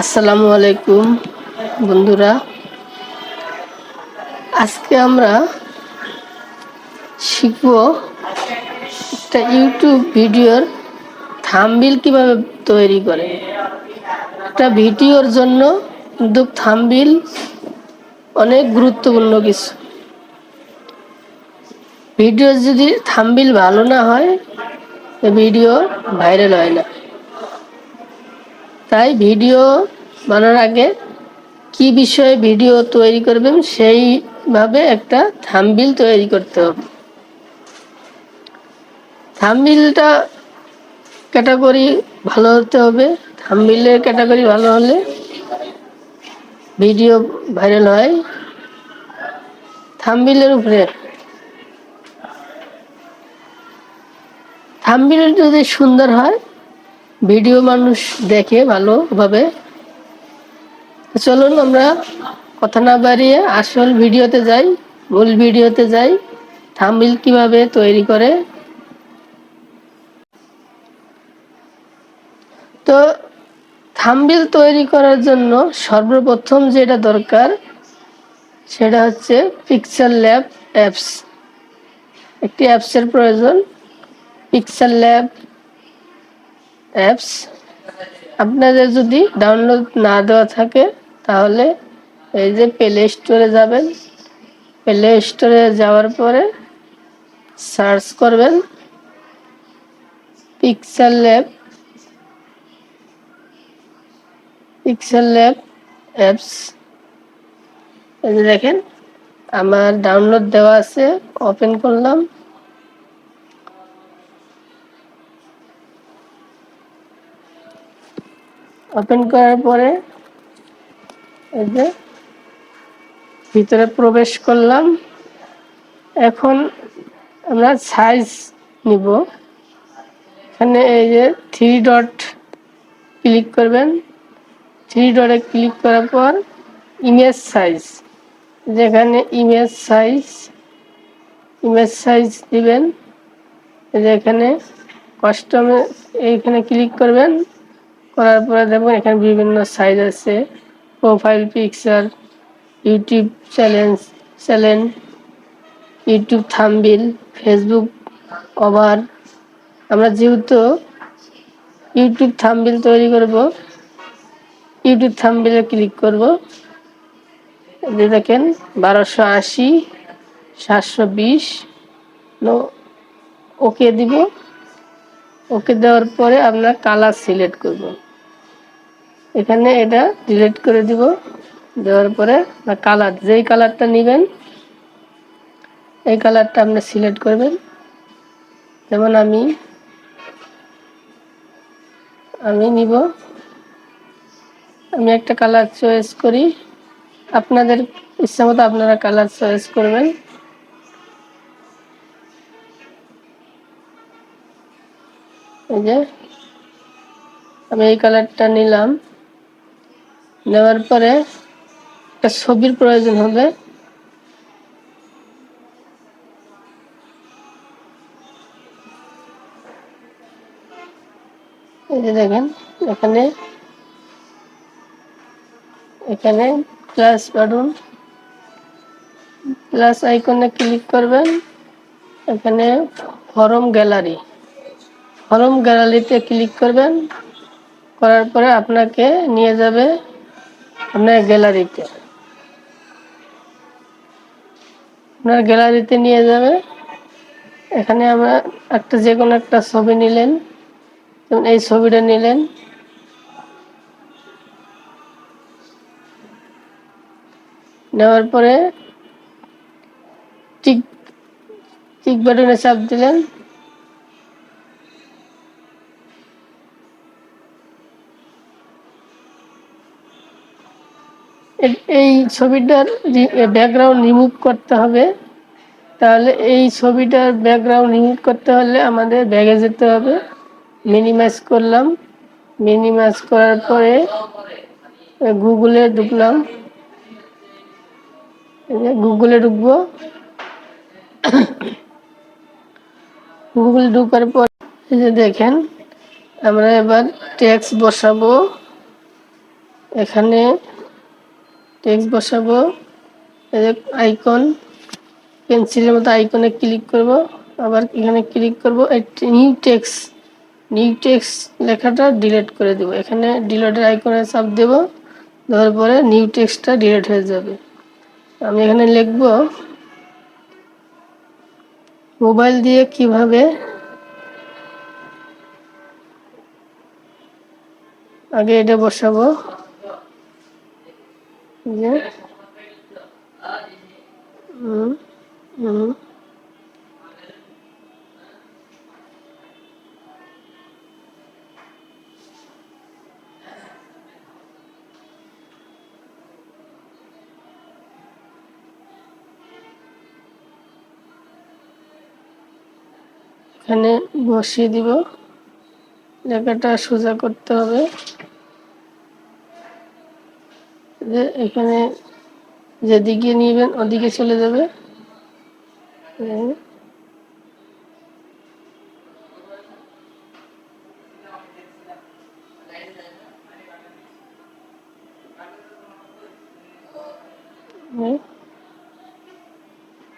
আসসালামু আলাইকুম, বন্ধুরা। আজকে আমরা শিখব একটা ইউটিউব ভিডিওর থামবিল কীভাবে তৈরি করে। একটা ভিডিওর জন্য কিন্তু থামবিল অনেক গুরুত্বপূর্ণ কিছু। ভিডিও যদি থামবিল ভালো না হয় ভিডিও ভাইরাল হয় না। তাই ভিডিও বানানোর আগে কি বিষয়ে ভিডিও তৈরি করবেন সেইভাবে একটা থামবিল তৈরি করতে হবে। থামবিলটা ক্যাটাগরি ভালো হতে হবে। থামবিলের ক্যাটাগরি ভালো হলে ভিডিও ভাইরাল হয়। থামবিলের উপরে থামবিল যদি সুন্দর হয় ভিডিও মানুষ দেখে ভালোভাবে। চলুন আমরা কথা না বাড়িয়ে আসল ভিডিওতে যাই, মূল ভিডিওতে যাই, থামবিল কীভাবে তৈরি করে। তো থামবিল তৈরি করার জন্য সর্বপ্রথম যেটা দরকার, সেটা হচ্ছে পিকচার ল্যাব অ্যাপস একটি অ্যাপসের প্রয়োজন। পিকচার ল্যাব অ্যাপস আপনাদের যদি ডাউনলোড না দেওয়া থাকে, তাহলে এই যে প্লে স্টোরে যাবেন। প্লে স্টোরে যাওয়ার পরে সার্চ করবেন। Pixel lab pixel lab apps এই যে দেখেন, আমার ডাউনলোড দেওয়া আছে ওপেন করলাম। ওপেন করার পরে এই যে ভিতরে প্রবেশ করলাম। এখন আমরা সাইজ নিব। এখানে এই যে থ্রি ডট ক্লিক করবেন। থ্রি ডটে ক্লিক করার পর ইমেজ সাইজ যেখানে ইমেজ সাইজ ইমেজ সাইজ দিবেন। যেখানে কাস্টমে এইখানে ক্লিক করবেন। করার পরে দেখবেন এখানে বিভিন্ন সাইজ আছে। Profile picture YouTube challenge channel YouTube thumbnail Facebook over আমরা যেহেতু ইউটিউব থামবিল তৈরি করব ইউটিউব থামবিলে ক্লিক করব। দেখেন বারোশো আশি, সাতশো বিশ ওকে দিব। ওকে দেওয়ার পরে আপনার কালার সিলেক্ট করব। এখানে এটা ডিলিট করে দিব। দেওয়ার পরে কালার যেই কালারটা নেবেন, এই কালারটা আপনি সিলেক্ট করবেন। যেমন আমি আমি নিব। আমি একটা কালার চয়েস করি। আপনাদের ইচ্ছা মতো আপনারা কালার চয়েস করবেন। এই যে, আমি এই কালারটা নিলাম। নেওয়ার পরে একটা ছবির প্রয়োজন হবে। এই যে দেখেন, এখানে এখানে প্লাস বাটন প্লাস আইকনে ক্লিক করবেন। এখানে ফরম গ্যালারি ফরম গ্যালারিতে ক্লিক করবেন। করার পরে আপনাকে নিয়ে যাবে আপনার গ্যালারিতে। আপনার গ্যালারিতে নিয়ে যাবে। এখানে আমরা একটা যে কোনো একটা ছবি নিলেন। যেমন এই ছবিটা নিলেন। নেওয়ার পরে টিক টিক বাটনে চাপ দিলেন। এই ছবিটার ব্যাকগ্রাউন্ড রিমুভ করতে হবে। তাহলে এই ছবিটার ব্যাকগ্রাউন্ড রিমুভ করতে হলে আমাদের ব্যাগে যেতে হবে। মিনিমাইজ করলাম। মিনিমাইজ করার পরে গুগলে ঢুকলাম। গুগলে ঢুকবো। গুগল ঢুকার পর এই যে দেখেন, আমরা এবার ট্যাক্স বসাবো। এখানে টেক্সট বসাবো। আইকন পেন্সিলের মতো আইকনে ক্লিক করব। আবার এখানে ক্লিক করব নিউ টেক্স নিউ টেক্স লেখাটা ডিলিট করে দেব। এখানে ডিলিটের আইকনে চাপ দেব, দেওয়ার পরে নিউ টেক্সটটা ডিলিট হয়ে যাবে। আমি এখানে লিখব মোবাইল দিয়ে কীভাবে আগে এটা বসাবো। হুম। হুম এখানে বসিয়ে দিব। লেখাটা সোজা করতে হবে। যে এখানে যেদিকে নিবেন ওদিকে চলে যাবে।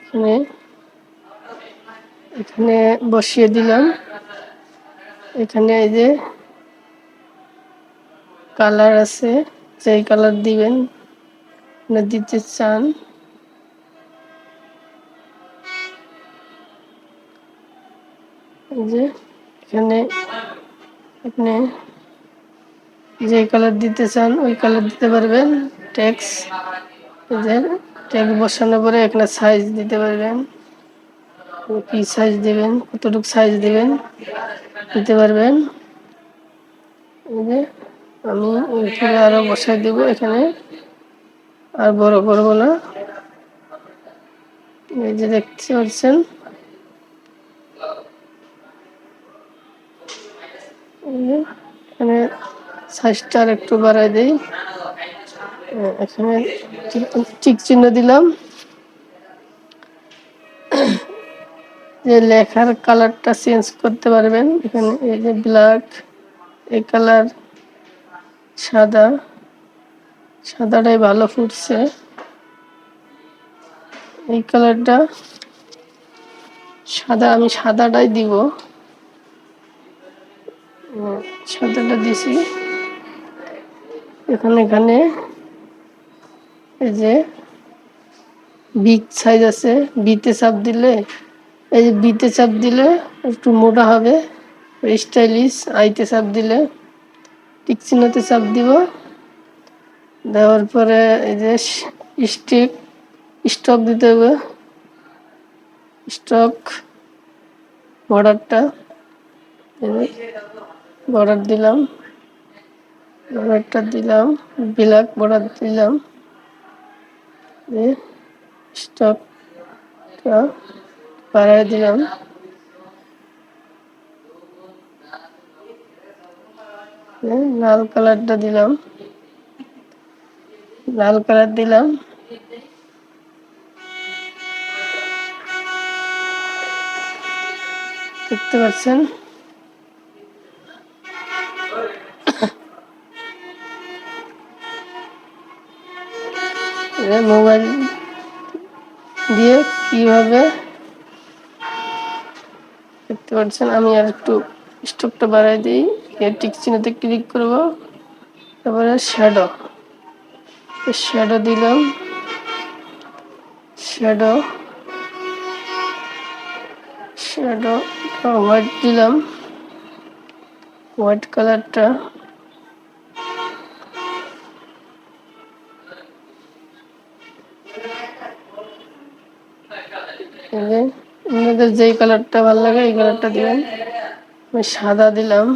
এখানে এখানে বসিয়ে দিলাম। এখানে এই যে কালার আছে। যেই কালার দিবেন দিতে চান। যে, এখানে আপনি যে কালার দিতে চান, ওই কালার দিতে পারবেন। ট্যাক্স যে ট্যাক্স বসানোর পরে এখানে সাইজ দিতে পারবেন। কি সাইজ দেবেন, কতটুকু সাইজ দেবেন, দিতে পারবেন। যে আমি এখানে আরও বসাই দেব, এখানে। আর বড় করব না। এই যে দেখতে পাচ্ছেন। এখানে সাইজটা আর একটু বাড়াই দেই। এখানে ঠিক চিহ্ন দিলাম। যে লেখার কালারটা চেঞ্জ করতে পারবেন। এখানে এই যে ব্ল্যাক এই কালার সাদা, সাদাটাই ভালো ফুটছে। এই কালারটা সাদা, আমি সাদাটাই দিব। সাদাটা দিছি। এখানে এখানে এই যে বিগ সাইজ আছে, বিতে চাপ দিলে, এই যে বিতে চাপ দিলে একটু মোটা হবে। স্টাইলিশ, আইতে চাপ দিলে টিক চিহ্নতে চাপ দিব। দেওয়ার পরে এই যে স্টিক, স্টক দিতে হবে। স্টক, বর্ডারটা। বর্ডার দিলাম। বর্ডারটা দিলাম, ব্ল্যাক বর্ডার দিলাম। স্টকটা বাড়াই দিলাম। লাল কালারটা দিলাম। লাল কালার দিলাম। দেখতে পাচ্ছেন? মোবাইল দিয়ে কীভাবে দেখতে পাচ্ছেন? আমি আর একটু স্টোভটা বাড়াই দিই। টিক চিহ্নতে ক্লিক করব। তারপরে শ্যাডো শ্যাডো দিলাম। শ্যাডো শ্যাডো হোয়াইট দিলাম। হোয়াইট কালারটা আপনাদের যেই কালারটা ভালো লাগে, এই কালারটা দিবেন আমি সাদা দিলাম।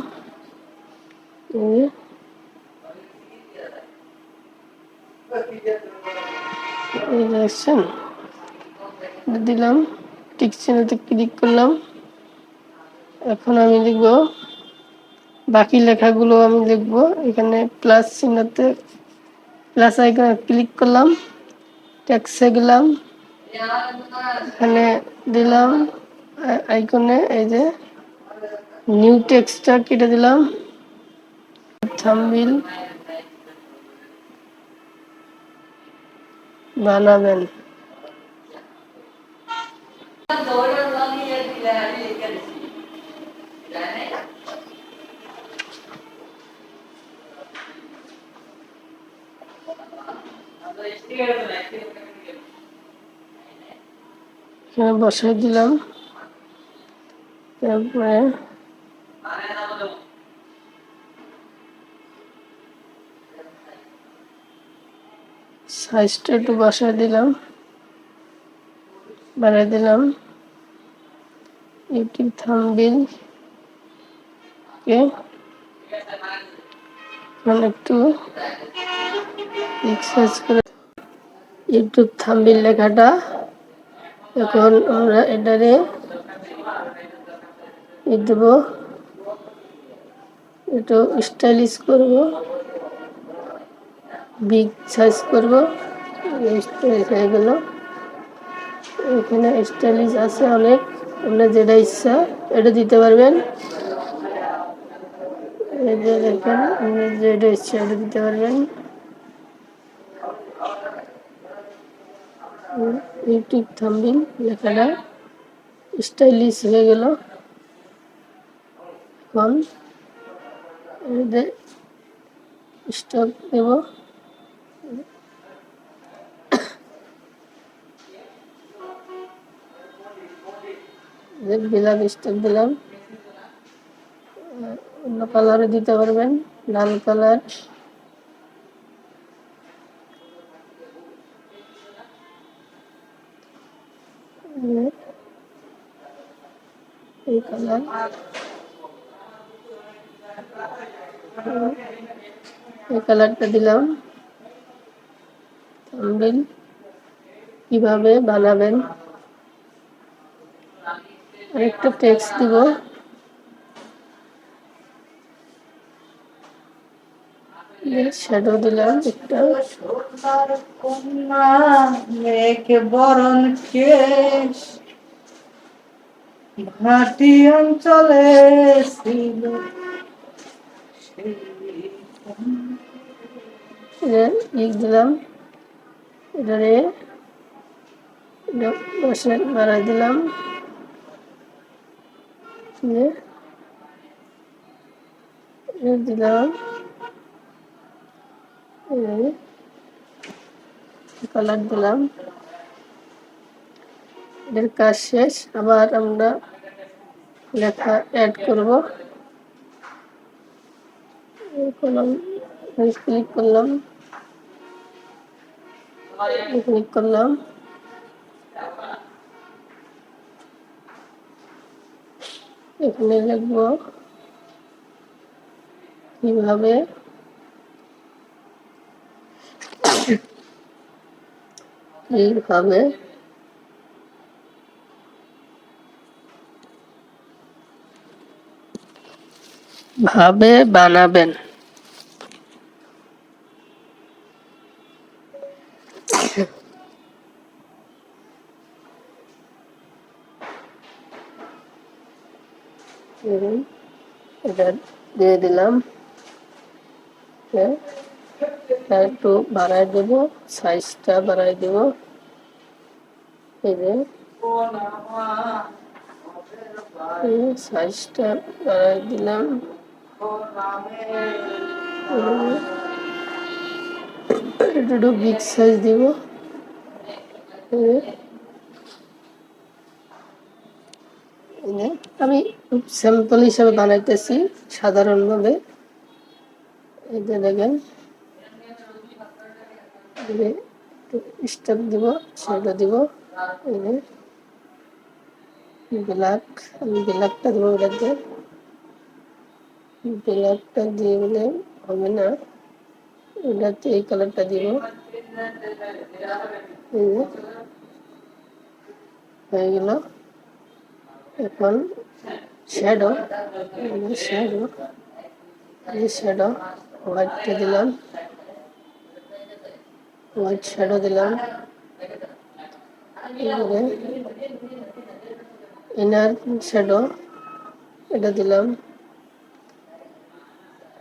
দিলাম। টিক ক্লিক করলাম। এখন আমি লিখব, বাকি লেখাগুলো আমি লিখব। এখানে প্লাস চিহ্নতে প্লাস আইকনে ক্লিক করলাম। ট্যাক্সে গেলাম। এখানে দিলাম আইকনে এই যে নিউ টেক্সটটা কেটে দিলাম। থাম্বিল বানাবেন বসাই দিলাম। তারপরে সাইজটা একটু বসাই দিলাম। বাড়াই দিলাম। ইউটিউব থামবিল এখন একটু এক্সারসাইজ করে ইউটিউব থামবিল লেখাটা। এখন আমরা এটারে দেবো। একটু স্টাইলিশ করব। বিগ সাইজ করব। স্টাইলিশ হয়ে গেল। এখানে স্টাইলিশ আছে অনেক। আপনার যেটা ইচ্ছা, এটা দিতে পারবেন। দেখেন আপনার যেটা ইচ্ছা, এটা দিতে পারবেন। ইউটিউব থাম্বিল লেখাটা স্টাইলিশ হয়ে গেল। এখন স্টক দেব ব্ল্যাক স্টক দিলাম। অন্য কালারে দিতে পারবেন, লাল কালার এই কালার এই কালারটা দিলাম। থাম্বনেল কীভাবে বানাবেন? আরেকটা টেক্সট দিব। শ্যাডো দিলাম একটা। বরণ কেশ অঞ্চলে ছিল দিলাম। এটারে এটা বসে বাড়াই দিলাম। দিলাম। কালার দিলাম। এটার কাজ শেষ। আবার আমরা লেখা অ্যাড করব। কলম ক্লিক করলাম। ক্লিক করলাম। এখানে লিখব কীভাবে কীভাবে ভাবে বানাবেন। এটা দিয়ে দিলাম। একটু বাড়াই দেব সাইজটা বাড়াই দেব। এই যে সাইজটা বাড়াই দিলাম। একটু বিগ সাইজ দিব। আমি স্যাম্পল হিসাবে বানাইতেছি, সাধারণভাবে। যে দেখেন স্টেপ দিব, সেটা দিব ব্ল্যাক, আমি ব্ল্যাকটা দেবো ওটাতে ব্ল্যাকটা দিয়ে বলে হবে না ওটাতে এই কালারটা দিব। হয়ে গেল। এখন শ্যাডো শ্যাডো এই শ্যাডো হোয়াইটটা দিলাম হোয়াইট শ্যাডো দিলাম ইনার শ্যাডো এটা দিলাম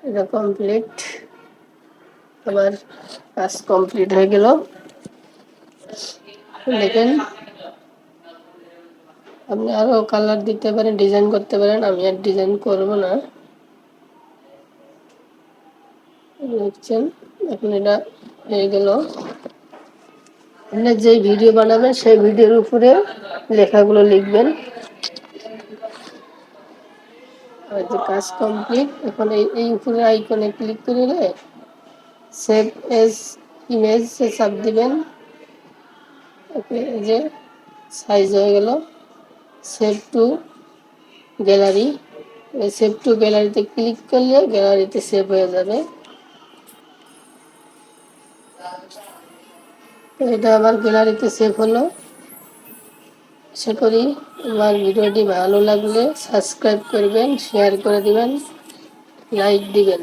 এটা কমপ্লিট আমার কাজ কমপ্লিট হয়ে গেল। দেখেন আপনি আরও কালার দিতে পারেন ডিজাইন করতে পারেন, আমি আর ডিজাইন করব না। দেখছেন, এখন এটা হয়ে গেল। আপনি যে ভিডিও বানাবেন, সেই ভিডিওর উপরে লেখাগুলো লিখবেন। যে কাজ কমপ্লিট এখন এই উপরে আইকনে ক্লিক করলে সেভ এস ইমেজ চাপ দিবেন। ওকে যে সাইজ হয়ে গেল। Save to gallery save to গ্যালারিতে ক্লিক করলে গ্যালারিতে সেভ হয়ে যাবে। এটা আমার গ্যালারিতে সেভ হলো। আশা করি আমার ভিডিওটি ভালো লাগলে সাবস্ক্রাইব করবেন শেয়ার করে দিবেন লাইক দিবেন।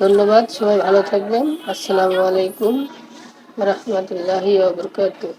ধন্যবাদ, সবাই ভালো থাকবেন। আসসালামু আলাইকুম রহমতুল্লাহি ওবরকাতুহ